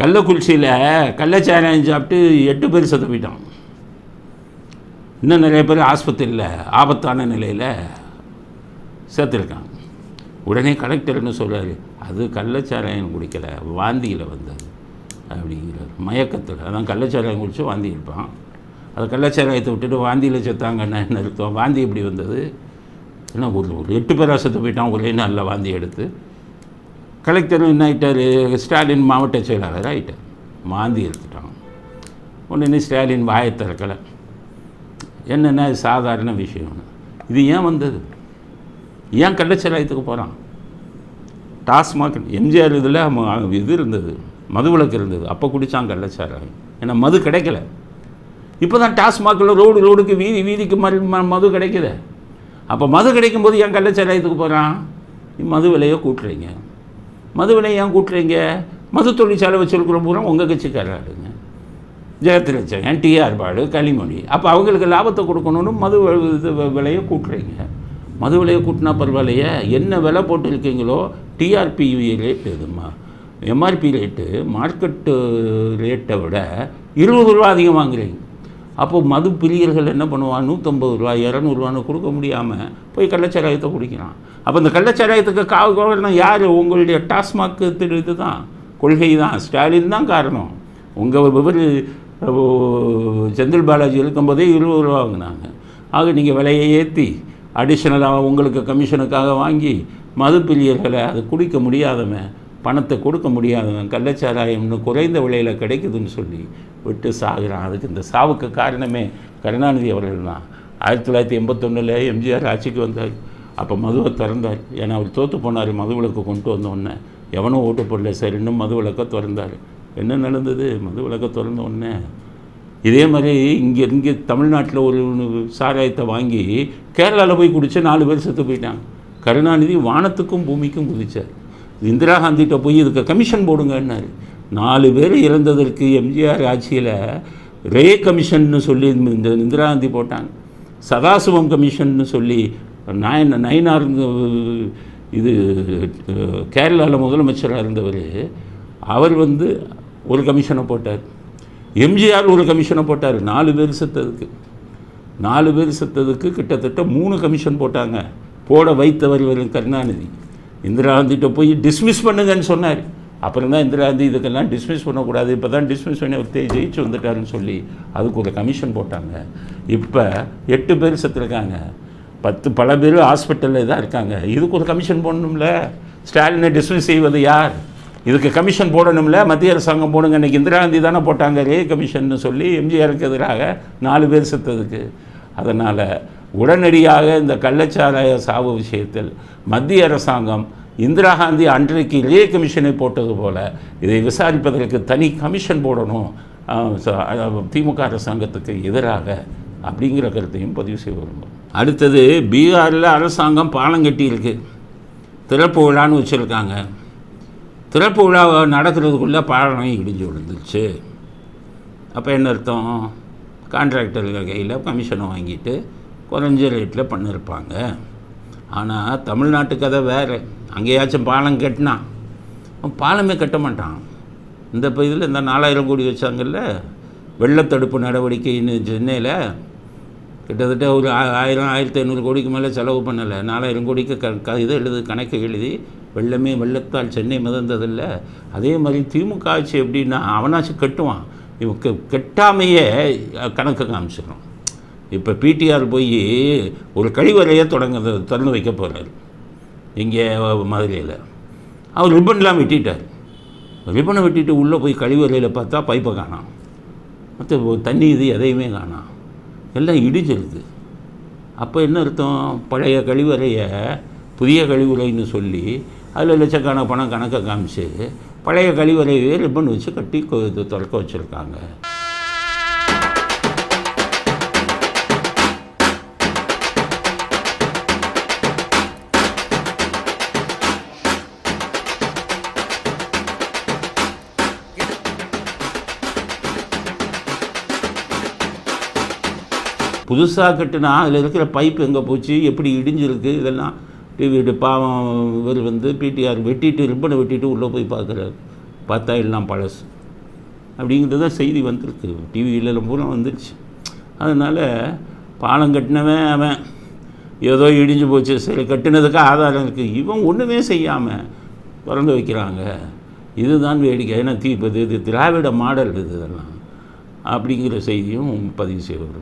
கள்ளக்குறிச்சியில் கள்ளச்சாராயம் சாப்பிட்டு எட்டு பேர் செத்து போயிட்டான். இன்னும் நிறைய பேர் ஆஸ்பத்திரியில் ஆபத்தான நிலையில் சேர்த்துருக்கான். உடனே கலெக்டர் என்ன அது கள்ளச்சாராயம் குடிக்கலை வாந்தியில் வந்தது அப்படிங்கிறார். மயக்கத்தில் அதான் கள்ளச்சாராயம் குடித்து வாந்தி இருப்பான் அது கள்ளச்சாராயத்தை விட்டுட்டு வாந்தியில் செத்தாங்கன்னா என்ன அர்த்தம்? வாந்தி எப்படி வந்தது? ஏன்னா ஒரு ஒரு எட்டு பேராக செத்து போயிட்டான் ஒரே நாளில் வாந்தி எடுத்து. கலெக்டர் என்ன ஆகிட்டார் ஸ்டாலின் மாவட்ட செயலாளர் ஆகிட்டார் மாந்தி எடுத்துட்டான் உடனே ஸ்டாலின் வாயை திறக்கலை. என்னென்ன இது சாதாரண விஷயம். இது ஏன் வந்தது? ஏன் கள்ளச்சலாயத்துக்கு போகிறான் டாஸ்மாக் எம்ஜிஆர் இதில் இது இருந்தது மதுவிலக்கு இருந்தது. அப்போ குடித்தான் கள்ளச்சாராயம். ஏன்னா மது கிடைக்கல. இப்போ தான் டாஸ்மாகில் ரோடு ரோடுக்கு வீதி வீதிக்கு மறு மது கிடைக்கல. அப்போ மது கிடைக்கும்போது ஏன் கள்ளச்சாராயத்துக்கு போகிறான் மது விலையை கூட்டுறீங்க. மது விலையை ஏன் கூட்டுறீங்க? மது தொழிற்சாலை வச்சுருக்கிற பூரா உங்கள் கட்சிக்காரருங்க ஜெயத்ரட்சகன் டிஆர் பாடு களிமொழி. அப்போ அவங்களுக்கு லாபத்தை கொடுக்கணும்னு மது இது விலையை கூட்டுறீங்க. மது விலையை கூட்டினா பரவாயில்லையே. என்ன விலை போட்டிருக்கீங்களோ? டிஆர்பி ரேட் இதுமா எம்ஆர்பி ரேட்டு மார்க்கெட்டு ரேட்டை விட இருபது ரூபா அதிகம் வாங்குறீங்க. அப்போது மது பிரியர்கள் என்ன பண்ணுவான் நூற்றம்பது ரூபா இரநூறுவான்னு கொடுக்க முடியாமல் போய் கள்ளச்சாராயத்தை குடிக்கிறான். அப்போ இந்த கள்ளச்சாராயத்துக்கு காவல் யார்? உங்களுடைய டாஸ்மாக் திரு இதுதான் கொள்கை தான். ஸ்டாலின் தான் காரணம். உங்கள் இவர் செந்தில் பாலாஜி இருக்கும்போதே இருபது ரூபா வாங்கினாங்க. ஆக நீங்கள் விலையை ஏற்றி அடிஷ்னலாக உங்களுக்கு கமிஷனுக்காக வாங்கி மது பிரியர்களை அது குடிக்க முடியாதவன் பணத்தை கொடுக்க முடியாதவன் கள்ளச்சாராயம்னு குறைந்த விலையில் கிடைக்குதுன்னு சொல்லி விட்டு சாகுறான். அதுக்கு இந்த சாவுக்கு காரணமே கருணாநிதி அவர்கள் தான் ஆயிரத்தி தொள்ளாயிரத்தி எண்பத்தொன்னில் எம்ஜிஆர் ஆட்சிக்கு வந்தார். அப்போ மதுவை திறந்தார். ஏன்னா அவர் தோற்று போனார் மது விளக்கு கொண்டு வந்த உடனே. எவனும் ஓட்டு போடல சார் இன்னும் மது மதுவிலக்கை திறந்தார். என்ன நடந்தது? மது மதுவிலக்கை திறந்த உடனே. இதே மாதிரி இங்கே இங்கே தமிழ்நாட்டில் ஒரு சாராயத்தை வாங்கி கேரளாவில் போய் குடித்து நாலு பேர் செத்து போயிட்டாங்க. கருணாநிதி வானத்துக்கும் பூமிக்கும் குதித்தார் இந்திரா காந்திகிட்ட போய் இதுக்கு கமிஷன் போடுங்கன்னாரு. நாலு பேர் இறந்ததற்கு எம்ஜிஆர் ஆட்சியில் ரே கமிஷன்னு சொல்லி இந்த இந்திரா காந்தி போட்டாங்க. சதாசிவம் கமிஷன்னு சொல்லி நயன் நயனார் இது கேரளாவில் முதலமைச்சராக இருந்தவர் அவர் வந்து ஒரு கமிஷனை போட்டார். எம்ஜிஆர் ஒரு கமிஷனை போட்டார். நாலு பேர் செத்ததுக்கு. நாலு பேர் செத்ததுக்கு கிட்டத்தட்ட மூணு கமிஷன் போட்டாங்க. போட வைத்தவர் கருணாநிதி. இந்திராகாந்திகிட்ட போய் டிஸ்மிஸ் பண்ணுங்கன்னு சொன்னார். அப்புறம் தான் இந்திராகாந்தி இதுக்கெல்லாம் டிஸ்மிஸ் பண்ணக்கூடாது. இப்போ தான் டிஸ்மிஸ் பண்ணி அவர் தே- ஜெயிச்சு வந்துட்டாருன்னு சொல்லி அதுக்கு ஒரு கமிஷன் போட்டாங்க. இப்போ எட்டு பேர் செத்துருக்காங்க. பத்து பல பேர் ஹாஸ்பிட்டலில் தான் இருக்காங்க. இதுக்கு ஒரு கமிஷன் போடணும்ல? ஸ்டாலினை டிஸ்மிஸ் செய்வது யார்? இதுக்கு கமிஷன் போடணும்ல? மத்திய அரசாங்கம் போடுங்க. இன்றைக்கி இந்திராகாந்தி தானே போட்டாங்க. ரே கமிஷன் சொல்லி எம்ஜிஆருக்கு எதிராக நாலு பேர் செத்ததுக்கு. அதனால் உடனடியாக இந்த கள்ளச்சாராய சாவு விஷயத்தில் மத்திய அரசாங்கம் இந்திரா காந்தி அன்றைக்கு ரே கமிஷனை போட்டது போல இதை விசாரிப்பதற்கு தனி கமிஷன் போடணும் திமுக அரசாங்கத்துக்கு எதிராக அப்படிங்கிற கருத்தையும் பதிவு செய்ய விரும்பும் அடுத்தது பீகாரில் அரசாங்கம் பாலம் கட்டியிருக்கு. திறப்பு விழான்னு வச்சுருக்காங்க. திறப்பு விழா நடக்கிறதுக்குள்ளே பாலம் இடிஞ்சு விழுந்துருச்சு. அப்போ என்ன அர்த்தம்? கான்ட்ராக்டர்கள் கையில் கமிஷனை வாங்கிட்டு குறைஞ்ச ரேட்டில் பண்ணியிருப்பாங்க ஆனால் தமிழ்நாட்டு கதை வேறு. அங்கேயாச்சும் பாலம் கட்டினா பாலமே கட்ட மாட்டான். இந்த பகுதியில் இதில் இந்த நாலாயிரம் கோடி வச்சாங்கல்ல வெள்ளத்தடுப்பு நடவடிக்கைன்னு சென்னையில் கிட்டத்தட்ட ஒரு ஆ- ஆயிரம் ஆயிரத்தி ஐநூறு கோடிக்கு மேலே செலவு பண்ணலை. நாலாயிரம் கோடிக்கு க க இதை எழுது கணக்கு எழுதி வெள்ளமே வெள்ளத்தால் சென்னை மிதந்ததில்ல. அதே மாதிரி திமுக ஆட்சி எப்படின்னா அவனாச்சும் கட்டுவான். இவன் கெ கெட்டாமையே கணக்கு காமிச்சிடும் இப்போ பிடிஆர் போய் ஒரு கழிவறையை தொடங்க திறந்து வைக்க போகிறாரு இங்கே மதுரையில். அவர் ரிப்பன்லாம் வெட்டிட்டார். ரிப்பனை வெட்டிட்டு உள்ளே போய் கழிவறையில் பார்த்தா பைப்பை காணாம். மற்ற தண்ணி இது எதையுமே காணாம். எல்லாம் இடிச்சிருது. அப்போ என்ன அர்த்தம்? பழைய கழிவறையை புதிய கழிவுறைன்னு சொல்லி அதில் லட்சக்கணக்கான பணம் கணக்கை காமிச்சு பழைய கழிவறையே ரிப்பன் வச்சு கட்டி திறக்க வச்சுருக்காங்க. புதுசாக கட்டினா அதில் இருக்கிற பைப் எங்கே போச்சு எப்படி இடிஞ்சிருக்கு இதெல்லாம் டிவி பாவம் இவர் வந்து பிடிஆர் வெட்டிட்டு ரிப்பனை வெட்டிட்டு உள்ளே போய் பார்க்குறாரு. பார்த்தா எல்லாம் பழசு. அப்படிங்கிறது தான் செய்தி வந்திருக்கு. டிவியில் பூரா வந்துருச்சு. அதனால் பாலம் கட்டினவன் அவன். ஏதோ இடிஞ்சு போச்சு. சரி கட்டினதுக்கு ஆதாரம் இருக்குது இவன் ஒன்றுமே செய்யாமல் திறந்து வைக்கிறாங்க. இதுதான் வேடிக்கை. ஏன்னா தீ இப்போ இது திராவிட மாடல் இது இதெல்லாம். அப்படிங்கிற செய்தியும் பதிவு செய்ய